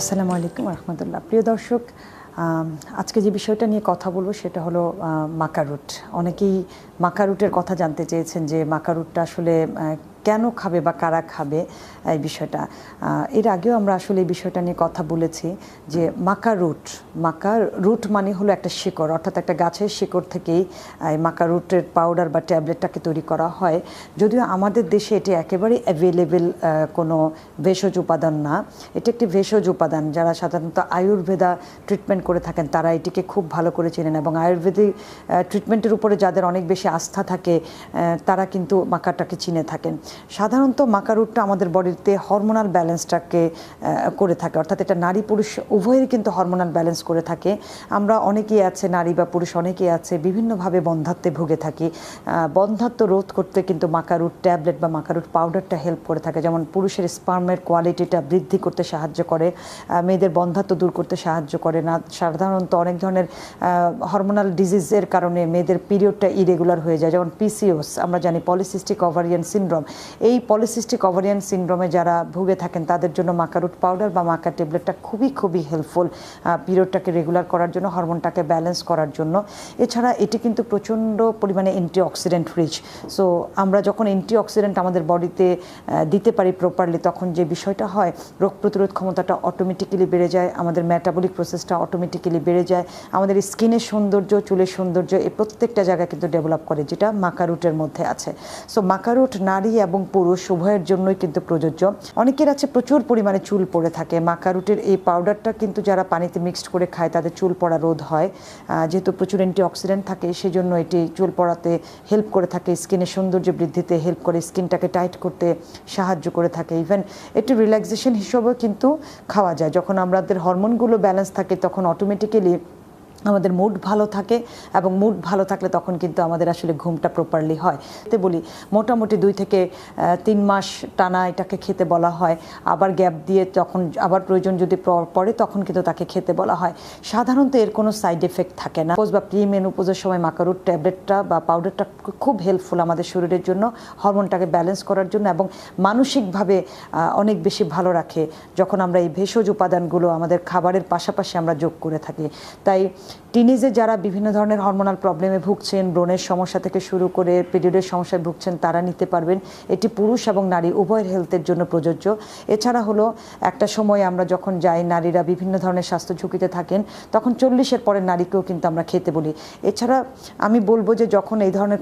আসসালামু আলাইকুম রহমতুল্লাহ প্রিয় দর্শক আজকে যে বিষয়টা নিয়ে কথা বলব সেটা হলো মাকারুট। অনেকেই মাকারুটের কথা জানতে চেয়েছেন যে মাকারুটটা আসলে কেন খাবে বা কারা খাবে, এই বিষয়টা। এর আগেও আমরা আসলে এই বিষয়টা নিয়ে কথা বলেছি যে মাকা রুট মাকা রুট মানে হলো একটা শিকড়, অর্থাৎ একটা গাছের শিকড় থেকেই এই মাকা রুটের পাউডার বা ট্যাবলেটটাকে তৈরি করা হয়। যদিও আমাদের দেশে এটি একেবারেই অ্যাভেলেবেল কোনো ভেষজ উপাদান না। এটি একটি ভেষজ উপাদান যারা সাধারণত আয়ুর্বেদা ট্রিটমেন্ট করে থাকেন, তারা এটিকে খুব ভালো করে চেনেন এবং আয়ুর্বেদিক ট্রিটমেন্টের উপরে যাদের অনেক বেশি আস্থা থাকে তারা কিন্তু মাকাটাকে চিনে থাকেন। সাধারণত মাকারুটটা আমাদের বডিতে হরমোনাল ব্যালেন্সটাকে করে থাকে। অর্থাৎ এটা নারী পুরুষ উভয়েরই কিন্তু হরমোনাল ব্যালেন্স করে থাকে। আমরা অনেকেই আছে নারী বা পুরুষ, অনেকেই আছে বিভিন্নভাবে বন্ধাত্বে ভুগে থাকি। বন্ধাত্ব রোধ করতে কিন্তু মাকারুট ট্যাবলেট বা মাকারুট পাউডারটা হেল্প করে থাকে। যেমন পুরুষের স্পার্মের কোয়ালিটিটা বৃদ্ধি করতে সাহায্য করে মেয়েদের বন্ধাত্ব দূর করতে সাহায্য করে না। সাধারণত অনেক ধরনের হরমোনাল ডিজিজের কারণে মেয়েদের পিরিয়ডটা ইরেগুলার হয়ে যায়। যেমন পিসিওস আমরা জানি পলিসিস্টিক ওভারিয়ান সিনড্রোম এই পলিসিস্টিক ওভারিয়ান সিনড্রোমে যারা ভুগে থাকেন, তাদের জন্য মাকারুট পাউডার বা মাকা ট্যাবলেটটা খুবই খুবই হেল্পফুল পিরিয়ডটাকে রেগুলার করার জন্য হরমোনটাকে ব্যালেন্স করার জন্য। এছাড়া এটি কিন্তু প্রচণ্ড পরিমাণে অ্যান্টিঅক্সিডেন্ট রিচ সো আমরা যখন অ্যান্টিঅক্সিডেন্ট আমাদের বডিতে দিতে পারি প্রপারলি তখন যে বিষয়টা হয়, রোগ প্রতিরোধ ক্ষমতাটা অটোমেটিক্যালি বেড়ে যায়, আমাদের ম্যাটাবলিক প্রসেসটা অটোমেটিক্যালি বেড়ে যায়, আমাদের স্কিনের সৌন্দর্য, চুলের সৌন্দর্য এই প্রত্যেকটা জায়গায় কিন্তু ডেভেলপ করে, যেটা মাকারুটের মধ্যে আছে। সো মাকারুট নারী এবং পুরুষ, উভয়ের জন্যই কিন্তু প্রযোজ্য। অনেকের আছে প্রচুর পরিমাণে চুল পড়ে থাকে। মাকারুটের এই পাউডারটা কিন্তু যারা পানিতে মিক্সড করে খায়, তাদের চুল পড়া রোধ হয়। যেহেতু প্রচুর অ্যান্টিঅক্সিডেন্ট থাকে সেই জন্য এটি চুল পড়াতে হেল্প করে থাকে। স্কিনের সৌন্দর্য বৃদ্ধিতে হেল্প করে, স্কিনটাকে টাইট করতে সাহায্য করে থাকে। ইভেন একটু রিল্যাক্সেশন হিসেবেও কিন্তু খাওয়া যায়। যখন আমাদের হরমোনগুলো ব্যালেন্স থাকে, তখন অটোমেটিক্যালি আমাদের মুড ভালো থাকে এবং মুড ভালো থাকলে তখন কিন্তু আমাদের আসলে ঘুমটা প্রপারলি হয়। এতে বলি, মোটামুটি দুই থেকে তিন মাস টানা এটাকে খেতে বলা হয়। আবার গ্যাপ দিয়ে তখন আবার প্রয়োজন যদি পড়ে তখন কিন্তু তাকে খেতে বলা হয়। সাধারণত এর কোনো সাইড এফেক্ট থাকে না। পোজ বা প্রি মেনোপোজের সময় মাকারুট ট্যাবলেটটা বা পাউডারটা খুব হেল্পফুল আমাদের শরীরের জন্য হরমোনটাকে ব্যালেন্স করার জন্য এবং মানসিকভাবে অনেক বেশি ভালো রাখে। যখন আমরা এই ভেষজ উপাদানগুলো আমাদের খাবারের পাশাপাশি আমরা যোগ করে থাকি। তাই টিনেজে যারা বিভিন্ন ধরনের হরমোনাল প্রবলেমে ভুগছেন, ব্রণের সমস্যা থেকে শুরু করে পিরিয়ডের সমস্যায় ভুগছেন, তারা নিতে পারবেন। এটি পুরুষ এবং নারী, উভয়ের হেলথের জন্য প্রযোজ্য। এছাড়া হলো, একটা সময় আমরা যখন যাই, নারীরা বিভিন্ন ধরনের স্বাস্থ্য ঝুঁকিতে থাকেন, তখন চল্লিশের পরে নারীকেও কিন্তু আমরা খেতে বলি। এছাড়া আমি বলব যে যখন এই ধরনের